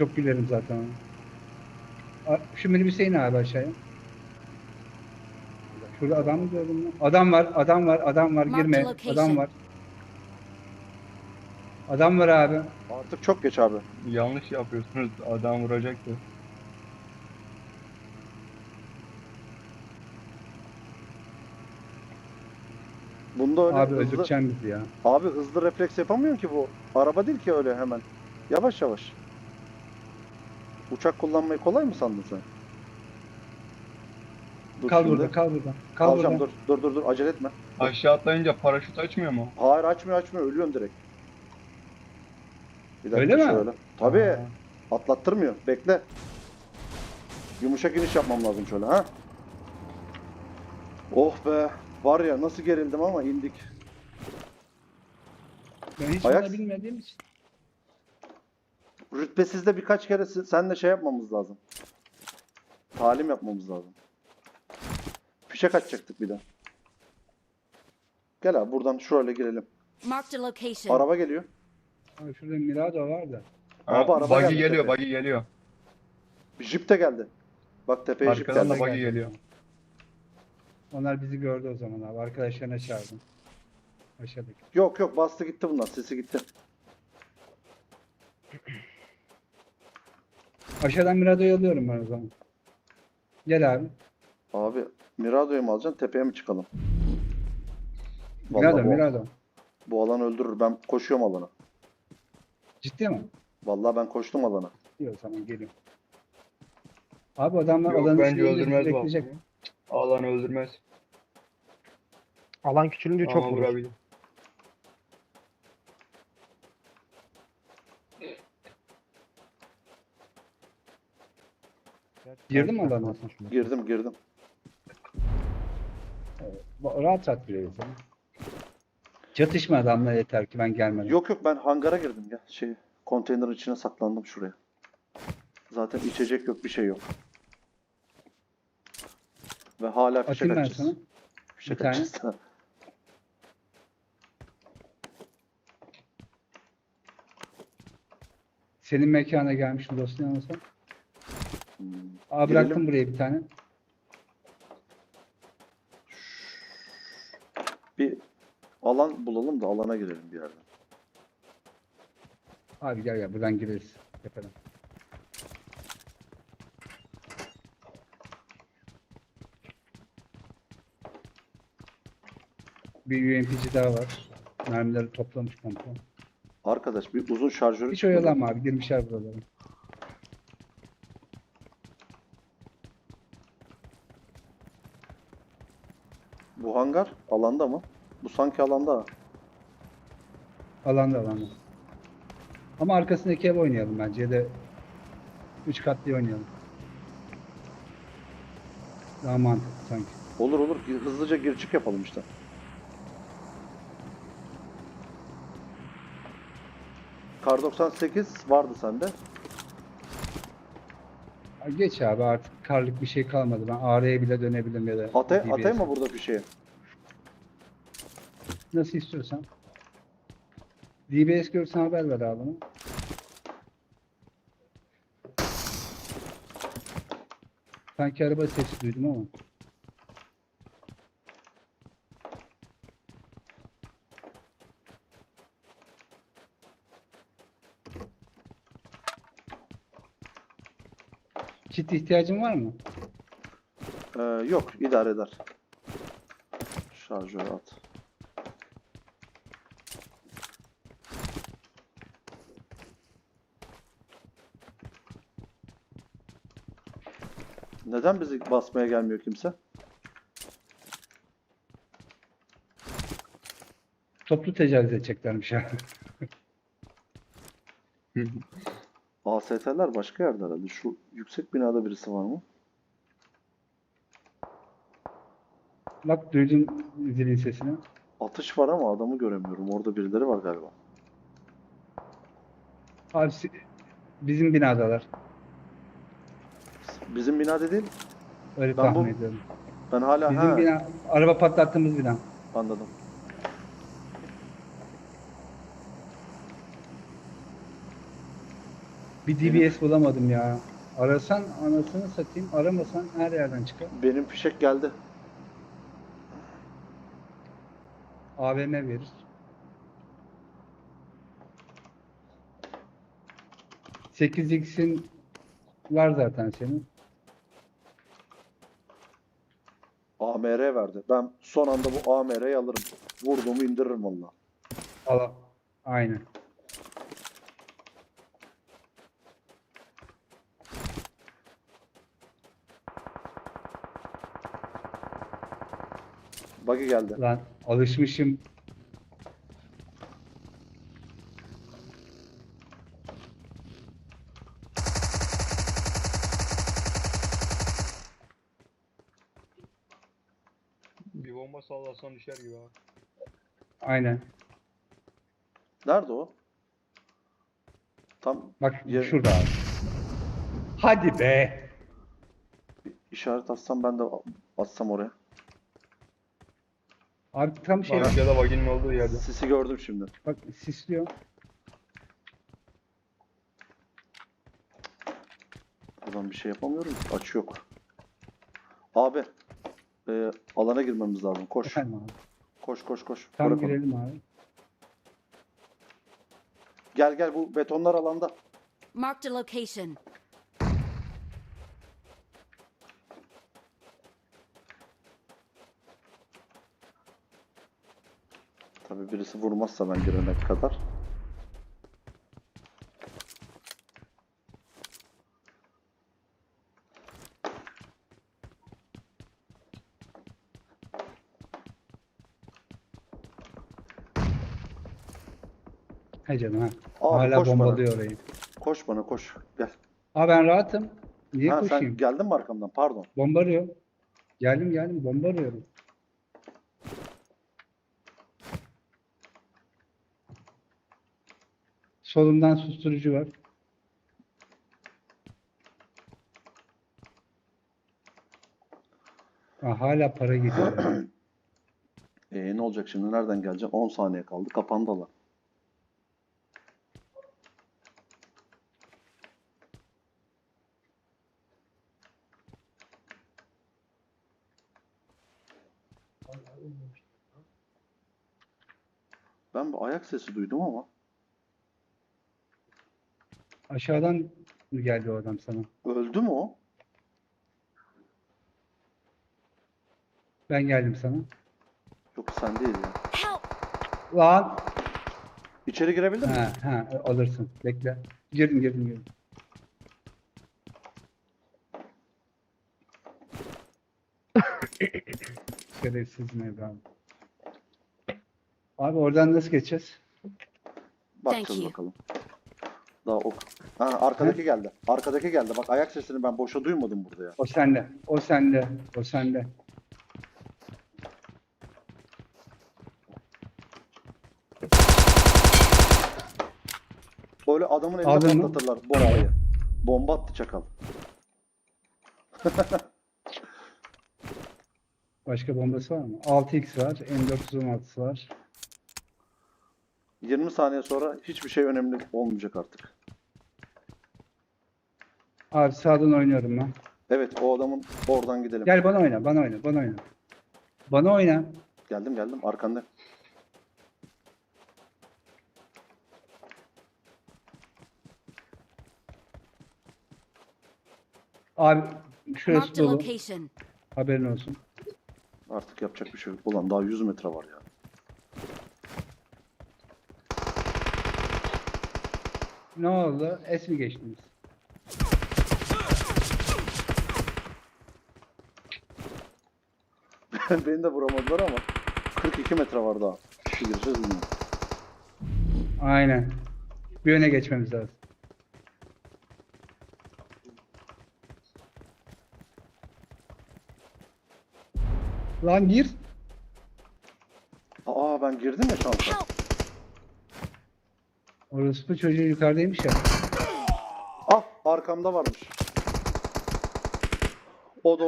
Çok gülerim zaten Şu minibüse in abi aşağıya. Şurada adam mı gördün mü? Adam var, adam var, adam var. Girme. Adam var. Adam var abi. Artık çok geç abi. Yanlış yapıyorsunuz. Adam vuracaktı. Bunda öyle Abi hızlı, bizi ya. abi hızlı refleks yapamıyorum ki bu. Araba değil ki öyle hemen. Yavaş yavaş. Uçak kullanmayı kolay mı sandın sen? Dur Kal şimdi. burada, kal burada. Kal Kalacağım burada. dur. Dur dur dur acele etme. Aşağı atlayınca paraşüt açmıyor mu? Hayır açmıyor açmıyor ölüyorsun direkt. Bir dakika Öyle mi? şöyle. Tabii. Aa. Atlattırmıyor. Bekle. Yumuşak iniş yapmam lazım şöyle ha. Oh be. Var ya nasıl gerildim ama indik. Ben hiç Ayak- bunu bilmediğim için. Rütbesizde birkaç kere si- senle şey yapmamız lazım. Talim yapmamız lazım. Fişek açacaktık bir de. Gel abi buradan şöyle girelim. Marked a location. Araba geliyor. Abi şurada Mirado var da. Abi araba buggy geldi geliyor, tepeye. buggy geliyor. Jip de geldi. Bak tepeye jip Arkadan geldi. da buggy geliyor. Onlar bizi gördü o zaman abi. Arkadaşlarına çağırdım. Aşağıdaki. Yok yok bastı gitti bunlar. Sesi gitti. Aşağıdan Mirado'yu alıyorum ben o zaman. Gel abi. Abi Mirado'yu mu alacaksın tepeye mi çıkalım? Vallahi Mirado, bu, Mirado. bu alan öldürür. Ben koşuyorum alana. Ciddi mi? Vallahi ben koştum alana. İyi o zaman geliyorum. Abi adamlar Yok, alanın bence öldürmez bu. bekleyecek. Alan öldürmez. Alan küçülünce çok Ama vurur. vurabilir. Girdin mi alana? Girdim girdim. Ba- Rahat rahat ya. Çatışma adamla yeter ki ben gelmeden. Yok yok ben hangara girdim ya. Şey konteynerin içine saklandım şuraya. Zaten içecek yok bir şey yok. Ve hala fişek Atayım ben açacağız. sana. Fişek bir tane. açacağız. Senin mekana gelmişim dostun yanılsa. Aa bıraktım buraya bir tane. Bir alan bulalım da alana girelim bir yerden. Abi gel gel buradan gireriz. Yapalım. Bir UMP'ci daha var. Mermileri toplamış komple. Arkadaş bir uzun şarjör Hiç oyalanma abi girmişler buralara. Bu hangar alanda mı? Bu sanki alanda. ha. Alanda alanda. Ama arkasındaki ev oynayalım bence ya da 3 katlı oynayalım. Daha mantıklı sanki. Olur olur hızlıca gir çık yapalım işte. Kar 98 vardı sende. Ha, Geç abi artık karlık bir şey kalmadı. Ben AR'ye bile dönebilirim ya da Ate DBS. atayım mı burada bir şeye? Nasıl istiyorsan. DBS görsen haber ver abi bana. Sanki araba sesi duydum ama. Kit ihtiyacın var mı? Ee, yok idare eder. Şarjör at. Neden bizi basmaya gelmiyor kimse? Toplu tecavüz edeceklermiş abi. AST'ler başka yerde herhalde. Şu yüksek binada birisi var mı? Bak duydun zilin sesini. Atış var ama adamı göremiyorum. Orada birileri var galiba. Abi si- bizim binadalar. Bizim binada değil. Öyle Ben bu- tahmin ediyorum. Ben hala Bizim ha, bina, araba patlattığımız bina. anladım. Bir DBS bulamadım ya. Arasan anasını satayım, aramasan her yerden çıkar. Benim fişek geldi. AVM verir. Sekiz x'in var zaten senin. AMR verdi. Ben son anda bu AMR'yi alırım. Vurduğumu indiririm valla. Al. Aynen. Buggy geldi. Lan alışmışım. Bir bomba sallasan düşer gibi abi. Aynen. Nerede o? Tam Bak Yer- şurada abi. Hadi be. işaret atsam ben de atsam oraya. Abi tam şey. Bak ya da vaginin olduğu yerde. Sisi gördüm şimdi. Bak sisliyor. Buradan bir şey yapamıyorum. Açı yok. Abi. e, alana girmemiz lazım. Koş. Efendim abi. Koş koş koş. Tam Bırak onu. girelim abi. Gel gel bu betonlar alanda. Marked a location. Birisi vurmazsa ben girene kadar. He canım ha. Abi Hala koş bana. bombalıyor orayı. Koş bana koş. Gel. Abi ben rahatım. Niye ha, koşayım? sen geldin mi arkamdan? Pardon. Bomba. Geldim geldim bomba arıyorum. Solumdan susturucu var. Ha, hala para gidiyor. Ee, ne olacak şimdi? Nereden geleceksin? 10 saniye kaldı. Kapandı alan. Ben bir ayak sesi duydum ama Aşağıdan mı geldi o adam sana? öldü mü o? Ben geldim sana. Yok sen değil ya. Lan! İçeri girebildin mi? Ha, ha, alırsın. Bekle. Girdim girdim girdim. Şerefsiz Mevlam. Abi oradan nasıl geçeceğiz? Bakacağız you. bakalım. Daha ok. Ha arkadaki geldi. Arkadaki geldi. Bak ayak sesini ben boşa duymadım burada ya. O sende. O sende. O sende. Böyle adamın eline Aldın mı? patlatırlar bombayı. Bomba attı çakal. Başka bombası var mı? 6x var. M416'sı var. 20 saniye sonra hiçbir şey önemli olmayacak artık. Abi sağdan oynuyorum ben. Evet o adamın oradan gidelim. Gel bana oyna. Bana oyna. Bana oyna. Bana oyna. Geldim geldim arkanda. Abi şurası Marked a dolu. location. Haberin olsun. Artık yapacak bir şey yok. Ulan daha 100 metre var ya. Ne oldu? Es mi geçtiniz? Beni de vuramadılar ama 42 metre var daha. Şu gireceğiz bilmiyorum. Aynen. Bir öne geçmemiz lazım. Lan gir. Aa ben girdim ya şansa. Help! Orası bu çocuğu yukarıdaymış ya. Ah arkamda varmış.